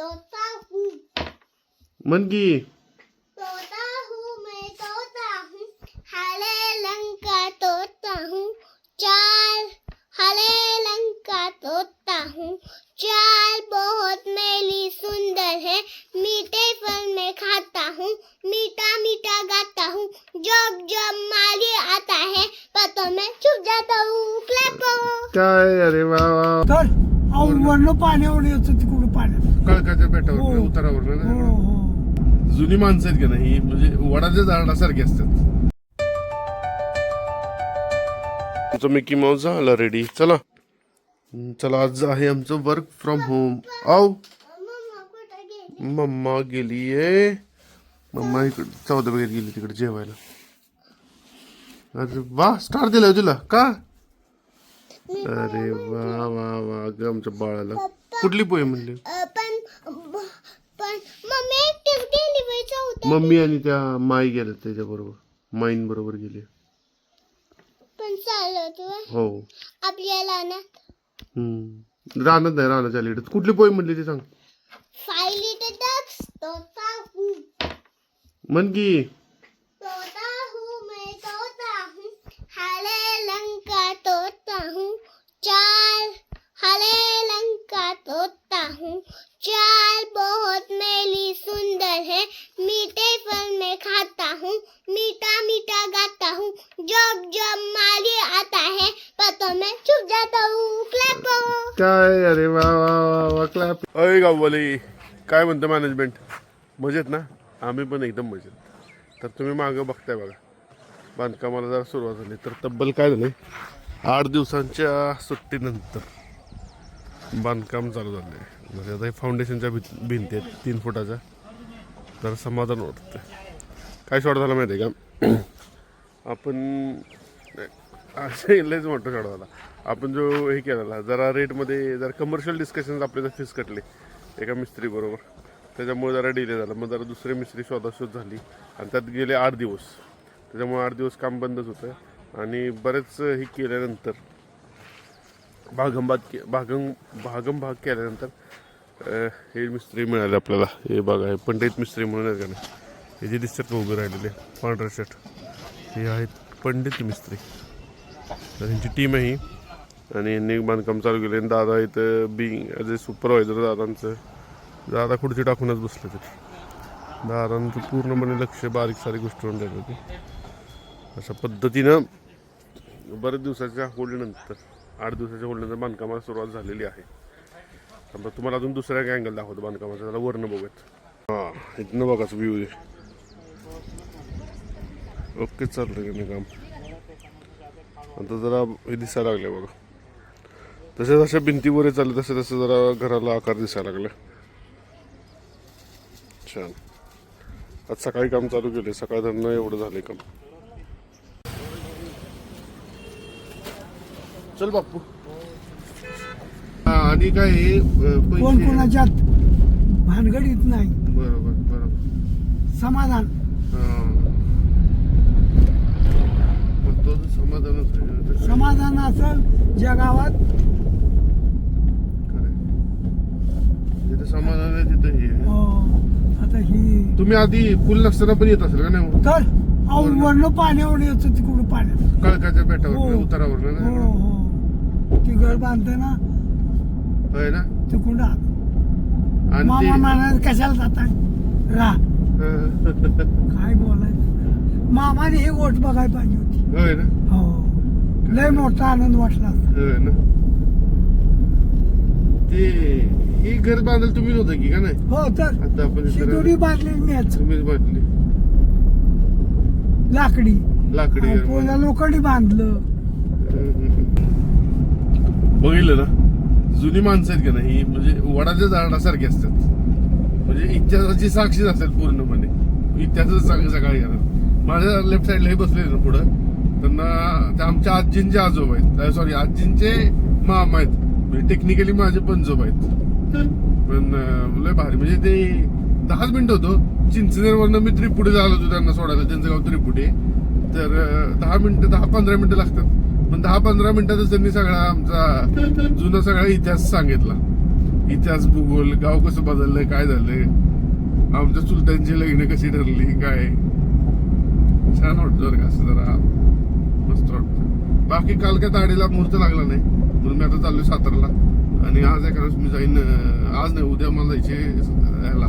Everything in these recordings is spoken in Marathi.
तोता हूँ म्हण की तोता हूँ मैं तोता हूँ हरे रंग का तोता हूँ चाल हरे रंग का तोता हूँ चाल बहुत मेरी सुंदर है मीठे फल में खाता हूँ मीठा मीठा गाता हूँ जब जब माली आता है पतों में छुप जाता हूँ काय अरे वरनं पाण्यावर येतं तिकडून पाण्यात. कळकाच्या बेटावर हो. उतारावर हो हो. जुनी माणसं आहेत का नाही? म्हणजे वडाच्या झाडासारखी असतात. आमचं मिकी माऊस झाला रेडी चला. हम्म, चला आज आहे आमचं वर्क फ्रॉम होम आव मम्मा गेली मम्मा गेलीये. मम्मा इकडे चौदा वगैरे गेली तिकडे जेवायला. अरे वा स्टार दिलाय तुला. का? अरे वा वा वा ग आमच्या बाळाला. कुठली पोय म्हणली? अ, पण पण मम्मी एकटीच गेली बाई चौथ्या मम्मी आणि त्या माई गेल्या त्याच्या बरोबर माईन बरोबर गेली पण चालत होय. हो. आपल्याला ना हम्म. राहणार नाही राहणार अलीकडे कुठली पोय म्हणली ते सांग. फाय लिटर म्हण की तोता हूँ मैं तोता हूँ हरे रंग का तोता हूँ चाल हरे रंग का तोता हूँ चाल बहुत मेरी सुंदर है मीठे फल में खाता हूँ मीठा मीठा गाता हूँ जब जब माली आता है पतों में छुप जाता हूँ क्लैपो काय अरे वा वा वा वा क्लॅप अय गाववाली काय म्हणतं मॅनेजमेंट मजेत ना? आम्ही पण एकदम मजेत. तर तुम्ही मागं बघताय बघा. बांधकामाला जरा सुरुवात झाली. तर तब्बल काय झालं आठ दिवसांच्या सुट्टीनंतर बांधकाम चालू झालं आहे म्हणजे आता हे फाउंडेशनच्या भि भिंती आहेत तीन फुटाच्या. तर समाधान वाटतं काय शॉर्ट झालं माहिती आहे का? आपण असे लयच मोठा शॉर्ट झाला. आपण जो हे केलेला जरा रेटमध्ये जरा कमर्शियल डिस्कशन आपले जर फीस कटले एका मिस्त्रीबरोबर त्याच्यामुळे जरा डिले झाला. मग जरा दुसरे मिस्त्री शोधाशोध झाली. आणि त्यात गेले आठ दिवस. त्याच्यामुळे आठ दिवस काम बंदच होतं. आणि बरेच हे केल्यानंतर भागंबाद के भागम भागम भाग केल्यानंतर हे मिस्त्री मिळाले आपल्याला. हे बघा हे पंडित मिस्त्री म्हणून आहेत का नाही? हे जे दिसतात उभे राहिलेले पांढरे शर्ट. हे आहेत पंडित मिस्त्री. तर त्यांची टीम आहे ही. आणि यांनी बांधकाम चालू केले आणि दादा इथं बिंग ॲज ए सुपरवायझर दादांचं. दादा खुर्ची टाकूनच बसले ते. दादांचं पूर्णपणे लक्ष बारीक सारीक गोष्टीवर द्यायला होती. अशा पद्धतीनं बऱ्याच दिवसाच्या होल्डनंतर आठ दिवसाच्या होल्डनंतर बांधकामाला सुरुवात झालेली आहे. समजा तुम्हाला अजून दुसऱ्या काय अँगल दाखवतो बांधकामाचा? त्याला वरनं बघूयात. हां इथनं बघाच व्ह्यू आहे ओके चाललं की काम. आता जरा हे दिसायला लागले बघा. तसे जशा भिंतीवर चालले तसे तसे जरा घराला आकार दिसायला लागले. छान. आज सकाळी काम चालू केले सकाळ धरणं एवढं झाले काम. चल बापू आणि काय हे कोण कोणाच्यात? भानगडीत नाही. बरोबर बरोबर. समाधान हा. मग तो समाधानच आहे ना, ते समाधान असेल ज्या गावात. जिथे समाधान आहे तिथे हे आहे. अं, आता ही तुम्ही आधी पूल नसताना पण येत असेल का नाही हो? तर अहो वरनं पाण्यावर येतं तिकडून पाण्यात कळकाच्या बेटावर हो. उतारावर हो ना हो ती घर बांधताना होय ना तिकडून आलं. आणि मामा ते म्हणाले कशाला जाताय राह काय बोलायचं मामाने ही गोष्ट बघायला पाहिजे होती होय ना? हो. लय मोठा आनंद वाटला. होय ना? ते ही घर बांधायला तुम्हीच होता की का नाही? हो तर आता आपण इकडं- शिदोरी बांधलेली मीच तुम्हीच बांधली. लाकडी. लाकडी घर पोला लोखंडी बांधलं. बघितलं ना? जुनी माणसं आहेत का नाही ही म्हणजे वडाच्या झाडासारखी असतात. म्हणजे इतिहासाची साक्षीच असतात पूर्णपणे. इतिहासाचं सांग सकाळी करत माझ्या लेफ्ट साईडला हे बसले ना पुढं. त्यांना ते आमच्या आजींचे आजोबा आहेत. सॉरी आजींचे मामा आहेत. म्हणजे टेक्निकली माझे पंजोबा आहेत. पण लय भारी. म्हणजे ते दहाच मिनिटं होतो. चिंचनेरवरनं मी त्रिपुटी झालो होतो त्यांना सोडायला. त्यांचं गाव त्रिपुटी तर दहा मिनिटं दहा पंधरा मिनिटं लागतात. पण दहा पंधरा मिनिटातच त्यांनी सगळा आमचा जुना सगळा इतिहास सांगितला. इतिहास भूगोल गाव कसं बदललंय काय झालंय. आमच्या चुलत्यांची लग्न कशी ठरली काय. छान वाटतं का असं जरा. बाकी काल काय दाडीला मुहूर्त लागला नाही. म्हणून मी आता चाललोय सातारला. आणि आज एका वेळेस मी जाईन आज नाही उद्या मला जायचे ह्याला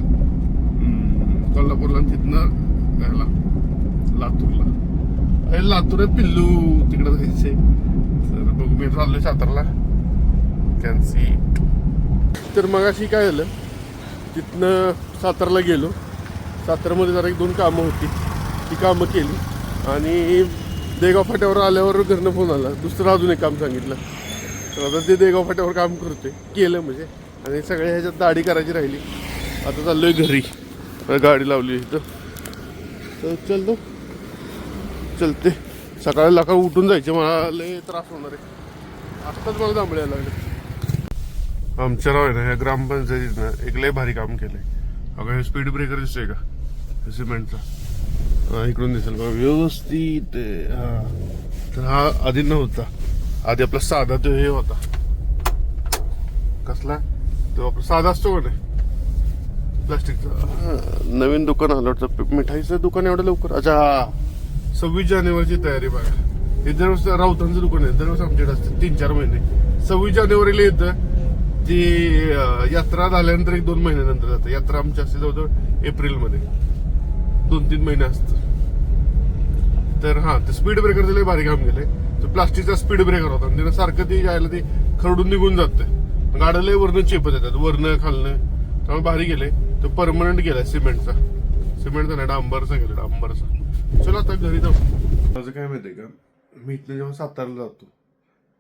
कोल्हापूरला आणि तिथनं ह्याला लातूरला. अरे लातूर आहे पिल्लू तिकडे जायचे. तर बघू मी चाललोय सातारला. त्यांची तर मग अशी काय झालं तिथनं सातारला गेलो. सातारमध्ये जरा एक दोन कामं होती. ती कामं केली. आणि देगाव फाट्यावर आल्यावर घरनं फोन आला. दुसरं अजून एक काम सांगितलं. तर आता ते देगाव फाट्यावर काम करतोय. केलं म्हणजे. आणि सगळ्या ह्याच्यात दाढी करायची राहिली. आता चाललोय घरी. गाडी लावली इथं. तर चलतो. चलते. सकाळी लका उठून जायचे. मला लय त्रास होणार आहे. आत्ताच मला जांभळ्या लागले आमच्या राव आहे ना ह्या ग्रामपंचायतीनं एक लय भारी काम केलंय. अगं हे स्पीड ब्रेकर दिसतोय का? सिमेंटचा. इकडून दिसेल बघा व्यवस्थित हा. तर हा आधी नव्हता. आधी आपला साधा तो हे होता. कसला? तो आपला साधा असतो का नाही? प्लास्टिकचा. नवीन दुकान आलं वाटतं. मिठाईचं दुकान एवढं लवकर? अच्छा हा. सव्वीस जानेवारीची तयारी बघा. हे दरवर्ष राऊतांचं दुकान आहे. दरवर्ष आमच्याकडे असतं. तीन चार महिने. सव्वीस जानेवारीला येतं. ती यात्रा झाल्यानंतर एक दोन महिन्यानंतर जातं. यात्रा आमची असते जवळजवळ एप्रिलमध्ये. दोन तीन महिने असतं. तर हा ते स्पीड ब्रेकर लय भारी काम गेले. तो प्लास्टिकचा स्पीड ब्रेकर होता. आणि त्यानं सारखं ते जायला ते खरडून निघून जातं. गाड्या लय वरनं चेपत येतात. वरनं खालनं. त्यामुळे भारी गेले. तो परमनंट गेला सिमेंटचा. सिमेंटचा नाही डांबरचा गेला डांबरचा. चला आता घरी जाऊ. माझं काय माहितीये का? मी इथनं जेव्हा साताराला जातो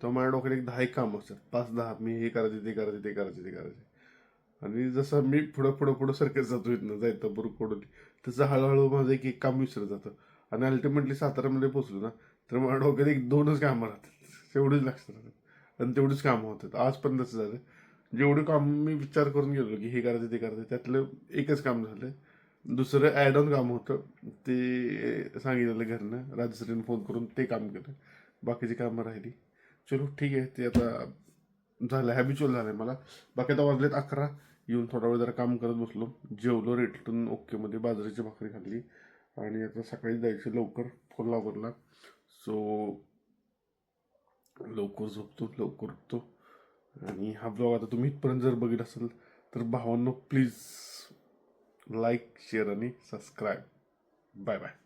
तेव्हा माझ्या डोक्यात एक दहा एक काम असतात. पाच दहा. मी हे करायचे ते करायचे ते करायचे ते करायचे. आणि जसं मी पुढं पुढं पुढं सरकत जातो इथनं जायचं बरोबर तसं हळूहळू माझं एक एक काम विसरत जातं. आणि अल्टिमेटली सातारामध्ये पोचलो ना तर मला डोक्यात एक दोनच कामं राहतात. तेवढीच लक्षात राहतात आणि तेवढीच कामं होतात. आज पण तसं झालं. जेवढे काम मी विचार करून गेलो की हे करायचं ते करायचं त्यातलं एकच काम झालं. दुसरं ॲड ऑन काम होतं. ते सांगितलेलं घरनं राजश्रीनं फोन करून ते काम केलं. बाकीची कामं राहिली. चलो ठीक आहे. ते आता झालं. हॅबिच्युअल झालं मला. बाकी आता वाजलेत अकरा. येऊन थोडा वेळ जरा काम करत बसलो. जेवलो रेटून ओकेमध्ये बाजरीची भाकरी खाल्ली. आणि आता सकाळी जायचं लवकर कोल्हापूरला. सो लवकर झोपतो लवकर उठतो. आणि हा ब्लॉग आता तुम्ही इथपर्यंत जर बघित असेल तर भावांनो प्लीज लाईक शेअर आणि सबस्क्राईब बाय बाय